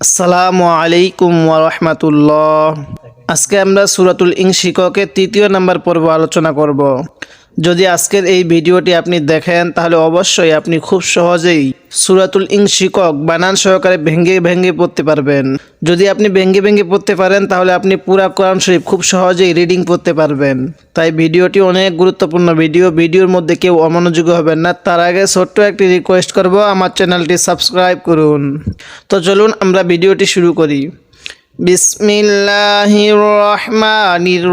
আসসালামু আলাইকুম ওরহমাতুল্লাহ আজকে আমরা সুরাতুল ইংশিককের তৃতীয় নাম্বার পর্ব আলোচনা করব। যদি আজকের এই ভিডিওটি আপনি দেখেন, তাহলে অবশ্যই আপনি খুব সহজেই সুরাতুল ইং শিকক বানান সহকারে ভেঙ্গে ভেঙ্গে পড়তে পারবেন। যদি আপনি ভেঙ্গে ভেঙ্গে পড়তে পারেন, তাহলে আপনি পুরা কোরআন শরীফ খুব সহজেই রিডিং পড়তে পারবেন। তাই ভিডিওটি অনেক গুরুত্বপূর্ণ ভিডিও, ভিডিওর মধ্যে কেউ অমনোযোগী হবেন না। তার আগে ছোট্ট একটি রিকোয়েস্ট করব, আমার চ্যানেলটি সাবস্ক্রাইব করুন। তো চলুন আমরা ভিডিওটি শুরু করি।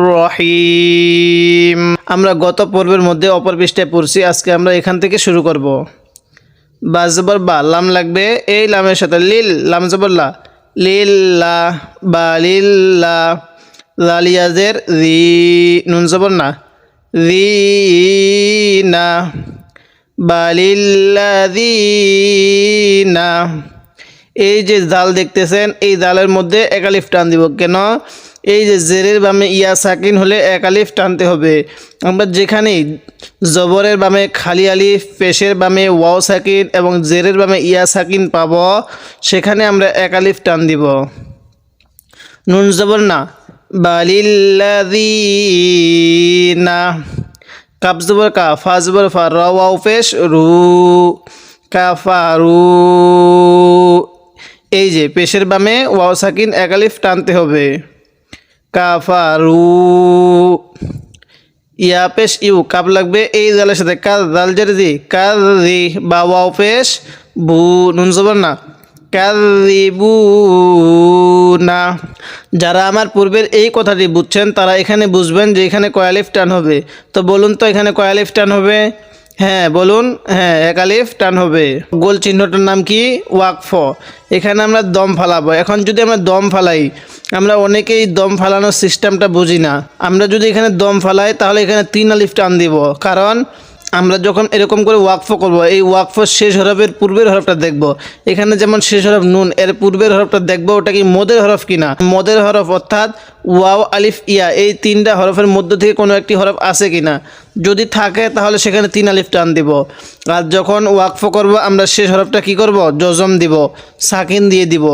রহিম আমরা গত পর্বের মধ্যে অপর পৃষ্ঠায় পড়ছি, আজকে আমরা এখান থেকে শুরু করব। বা জবর বা, লাম লাগবে, এই লামের সাথে লিল, লাম জবর লা লিল্লা বা লিল্লা লালিয়াজের রি, নুন জবর না, রি না বালিল্লাদিনা এই যে জাল দেখতেছেন, এই জালের মধ্যে একালিফ টান দিব। কেন? এই যে জেরের বামে ইয়া সাকিন হলে একালিফ টানতে হবে। আমরা যেখানেই জবরের বামে খালি আলিফ, পেশের বামে ওয়াও সাকিন এবং জেরের বামে ইয়া সাকিন পাব, সেখানে আমরা একালিফ টান দিব। নুন জবর না। বালিল্লাদিনা কাপ জবর কা, ফা জবর ফা র ওয়াও পেশ রু। কাফারু এই যে, পেশের বামে ওয়াও সাকিন একালিফ টানতে হবে। কাফারু। ইয়া পেশ ইউ কাপ লাগবে এই জালের সাথে। কাজ জাল জের দি কাজ বা ওয়াও পেশ, বু, নুন জবর না। না যারা আমার পূর্বের এই কথাটি বুঝছেন, তারা এখানে বুঝবেন যে এখানে কয়ালিফ টান হবে। তো বলুন তো এখানে কয়ালিফ টান হবে? হ্যাঁ বলুন। হ্যাঁ এক একালিফ টান হবে। গোল চিহ্নটার নাম কি? ওয়াকফ। এখানে আমরা দম ফালাবো। এখন যদি আমরা দম ফালাই, আমরা অনেকেই দম ফালানোর সিস্টেমটা বুঝি না। আমরা যদি এখানে দম ফালাই, তাহলে এখানে তিন আলিফ টান দিব। কারণ আমরা যখন এরকম করে ওয়াকফ করব, এই ওয়াকফ শেষ হরফের পূর্বের হরফটা দেখব। এখানে যেমন শেষ হরফ নুন, এর পূর্বের হরফটা দেখব, ওটা কি মদের হরফ কিনা? মদের হরফ অর্থাৎ ওয়াও, আলিফ, ইয়া, এই তিনটা হরফের মধ্য থেকে কোনো একটি হরফ আছে কিনা? যদি থাকে, তাহলে সেখানে তিন আলিফ টান দিব। আর যখন ওয়াকফ করব, আমরা শেষ হরফটা কি করব? জজম দিব, সাকিন দিয়ে দিব।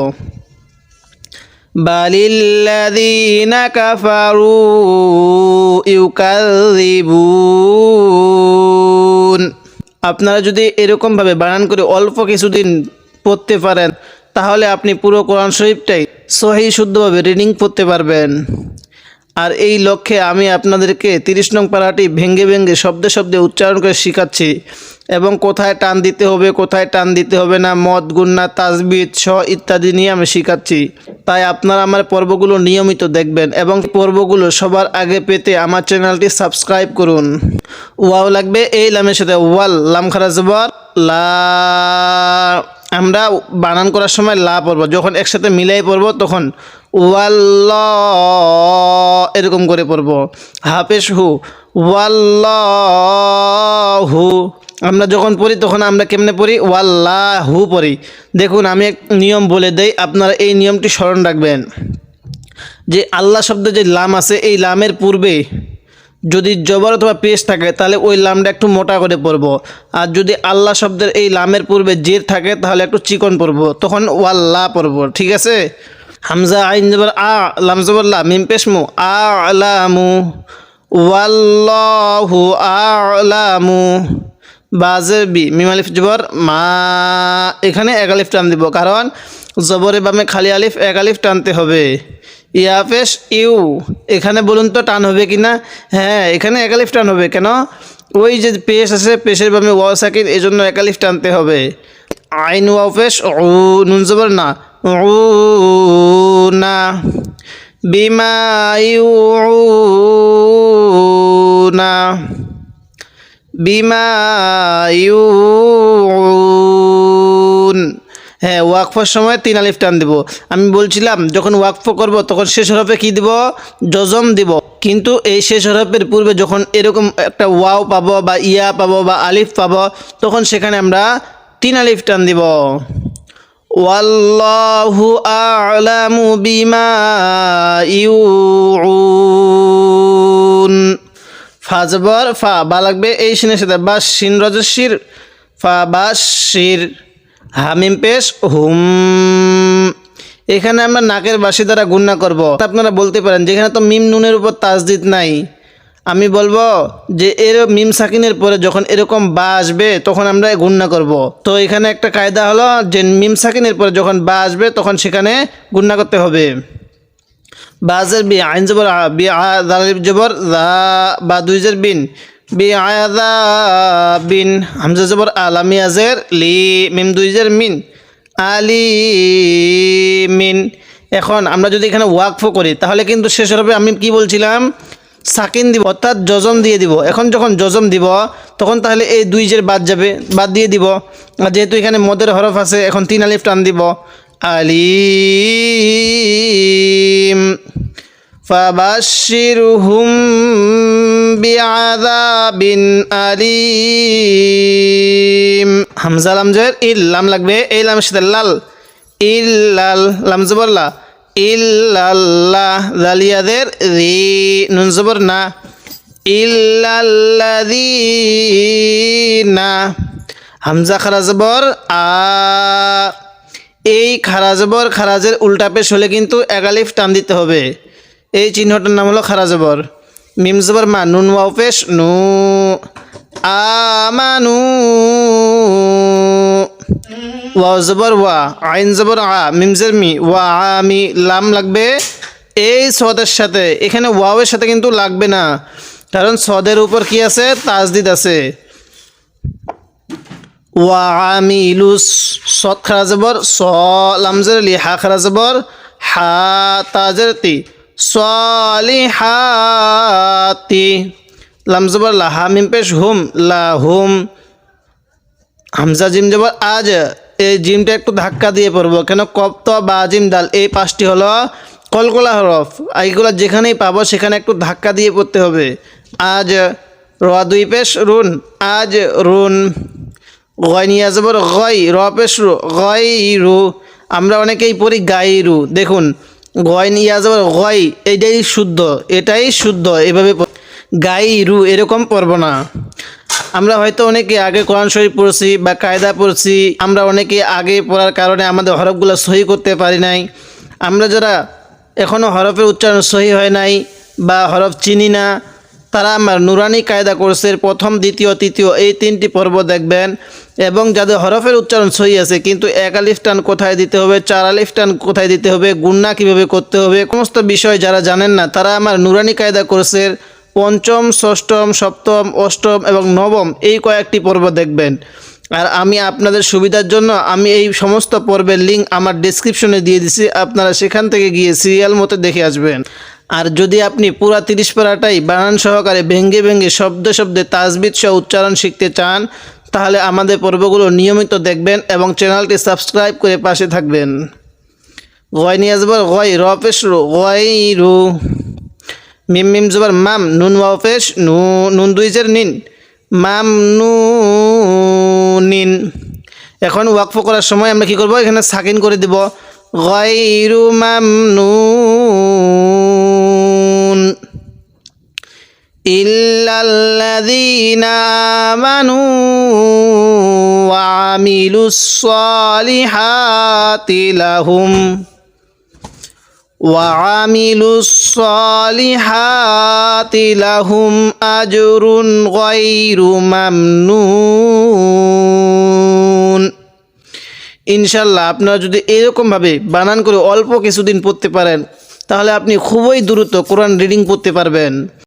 بل الذين كفروا يكذبون আপনারা যদি এরকমভাবে বানান করে অল্প কিছুদিন পড়তে পারেন তাহলে আপনি পুরো কোরআন শরীফটাই সহি শুদ্ধভাবে রিডিং পড়তে পারবেন আর এই লক্ষ্যে আমি আপনাদেরকে তিরিশ নং পাড়াটি ভেঙ্গে ভেঙ্গে শব্দে শব্দে উচ্চারণ করে শেখাচ্ছি এবং কোথায় টান দিতে হবে, কোথায় টান দিতে হবে না, মদ, গুন্না তাজবিদ স ইত্যাদি নিয়ে আমি শেখাচ্ছি। তাই আপনারা আমার পর্বগুলো নিয়মিত দেখবেন এবং পর্বগুলো সবার আগে পেতে আমার চ্যানেলটি সাবস্ক্রাইব করুন। ওয়াও লাগবে, এই লামের সাথে ওয়াল লাম খারা জবর, লা আমরা বানান করার সময় লা পড়ব, যখন একসাথে মিলাই পড়ব তখন ওয়াল্ল এরকম করে পড়ব। হাফেজ হু ওয়াল্ল হু। আমরা যখন পড়ি তখন আমরা কেমনে পড়ি? ওয়াল্লাহু পড়ি। দেখুন, আমি এক নিয়ম বলে দেই, আপনারা এই নিয়মটি স্মরণ রাখবেন। যে আল্লাহ শব্দে যে লাম আছে, এই লামের পূর্বে যদি জবর অথবা পেশ থাকে, তাহলে ওই লামটা একটু মোটা করে পড়ব আর যদি আল্লাহ শব্দের এই লামের পূর্বে জের থাকে, তাহলে একটু চিকন পড়ব তখন ওয়াল্লা পড়ব ঠিক আছে? হামজা আইন জবর আ, লাম জবর লা, মিম পেশমু আলামু, ওয়াল্লাহু আলামু বাজের বি, মিম আলিফ জবর, মা, এখানে এক আলিফ টান দিব, কারণ জবরে বামে খালি আলিফ, এক আলিফ টানতে হবে। ইয়াফেস ইউ। এখানে বলুন তো, টান হবে কি না হ্যাঁ এখানে একালিফ টান হবে কেন? ওই যে পেশ আছে, পেশের বামে ওয়াও সাকিন এই জন্য একালিফ টানতে হবে। আইন পেশ ও নুন জবর না। ও না। বিমা ইউ, না। বিমা ইউন হ্যাঁ ওয়াকফর সময় তিন আলিফ টান দিব। আমি বলছিলাম, যখন ওয়াকফ করব, তখন শেষ হরফে কি দিব? জজম দিব। কিন্তু এই শেষ হরফের পূর্বে যখন এরকম একটা ওয়াও পাবো বা ইয়া পাবো বা আলিফ পাবো, তখন সেখানে আমরা তিন আলিফ টান দিব। ওয়াল্লাহু আ'লামু বিমা ইউউন। ফা জবর ফা, বা লাগবে এই সিনের সাথে, বা সিন রজশির ফা বা শির হামিম পেশ, হুম। এখানে আমরা নাকের বাসি দ্বারা গুণনা করব। আপনারা বলতে পারেন, যেখানে তো মিম নুনের উপর তাজদিদ নাই, আমি বলব যে এর মিম সাকিনের পরে যখন এরকম বা আসবে, তখন আমরা গুণনা করব। তো এখানে একটা কায়দা হলো যে মিম সাকিনের পরে যখন বা আসবে, তখন সেখানে গুণনা করতে হবে। বাজের বি, আইন জবর বি জবর বা দুইজের বিন। বিন হামজা জবর আলামি আজের লি, মিম দুইজের মিন। আলি মিন এখন আমরা যদি এখানে ওয়াকফ করি, তাহলে কিন্তু শেষ হবে, আমি কি বলছিলাম? সাকিন দিব, অর্থাৎ জজম দিয়ে দিব। এখন যখন জজম দিব, তখন তাহলে এই দুই জের বাদ যাবে, বাদ দিয়ে দিব। যেহেতু এখানে মদের হরফ আছে, এখন তিন আলিফ টান দিব। আলিম। ফাবাশিরহুম বিআযাবিন আলিম। হামজা লামজের ইল লাম লাগবে, এই লামের সাথে লাল। ইল্লাল, লাম জবর লা। ইল্লাল্লাহ জালিয়াদের রি, নুন জবর না। ইল্লাল্লাযীনা। হামজা খারা জবর, আ। এই খারা জবর খারাজের উল্টা পেশ হলে কিন্তু একালিফ টান দিতে হবে। এই চিহ্নটার নাম হলো খারা জবর। মিম জবর মা, নুন ওয়াও পেশ, নু আমানু ওয়াও জবর ওয়া, আইন জবর আ মিমজের মি, ওয়া আমি লাম লাগবে। এই সদের সাথে, এখানে ওয়াওয়ের সাথে কিন্তু লাগবে না। কারণ সদের উপর কি আছে? তাজদিদ আছে। ওয়া আমিলুস সদ খারা জবর, স লামজের লি, হা খারা জবর, হা তাজের তি। সলিহাতি। লাম জবর লা হা মিম পেশ হুম, লা হুম। হামজা জিম জবর আজ, এই জিমটা একটু ধাক্কা দিয়ে পড়ব, কেন কপ্ত বা জিম দাল এই পাঁচটি হলো কলকলা হরফ এইগুলো যেখানেই পাবো সেখানে একটু ধাক্কা দিয়ে পড়তে হবে। আজ র দুই পেশ রুন, আজ রুন। গয় জবর গয়, র রু গয় রু আমরা অনেকেই পড়ি গাই রু দেখুন গয় নিয়ে জবর গয় এইটাই শুদ্ধ, এটাই শুদ্ধ, এভাবে গাই রু এরকম পড়ব না। আমরা হয়তো অনেকে আগে কোরআন শরীফ পড়ছি বা কায়দা পড়ছি, আমরা অনেকে আগে পড়ার কারণে আমাদের হরফগুলো সহি করতে পারি নাই। আমরা যারা এখনও হরফের উচ্চারণ সহি হয় নাই বা হরফ চিনি না তারা আমার নুরানি কায়দা কোর্সের প্রথম, দ্বিতীয়, তৃতীয়, এই তিনটি পর্ব দেখবেন। এবং যাদের হরফের উচ্চারণ সহি আছে, কিন্তু এক আলিফ টান কোথায় দিতে হবে, চার আলিফ টান কোথায় দিতে হবে গুন্না কীভাবে করতে হবে, সমস্ত বিষয় যারা জানেন না, তারা আমার নুরানি কায়দা কোর্সের পঞ্চম, ষষ্ঠম, সপ্তম, অষ্টম এবং নবম, এই কয়েকটি পর্ব দেখবেন। আর আমি আপনাদের সুবিধার জন্য আমি এই সমস্ত পর্বের লিঙ্ক আমার ডিসক্রিপশনে দিয়ে দিছি। আপনারা সেখান থেকে গিয়ে সিরিয়াল মতো দেখে আসবেন। আর যদি আপনি পুরা তিরিশ পারাটাই বানান সহকারে ভেঙ্গে ভেঙ্গে শব্দে শব্দে তাজবিদ সহ উচ্চারণ শিখতে চান, তাহলে আমাদের পর্বগুলো নিয়মিত দেখবেন এবং চ্যানেলটি সাবস্ক্রাইব করে পাশে থাকবেন। গয় নিয়ে আসবার গয় র পেশ রু, গয় রু। মিম মিম জবর, মাম, নুন ওয়াও পেশ নু, নুন দুইজের নিন। মাম, নু নিন। এখন ওয়াকফ করার সময় আমরা কি করব? এখানে সাকিন করে দেব। গয়রু মামনুন ইল্লাল্লাযীনা আমানু ওয়া আমিলুস সালিহাতি লাহুম। وعملوا الصالحات لهم أجر غير ممنون ইনশাল্লাহ আপনারা যদি এরকমভাবে বানান করে অল্প কিছুদিন পড়তে পারেন তাহলে আপনি খুবই দ্রুত কোরআন রিডিং পড়তে পারবেন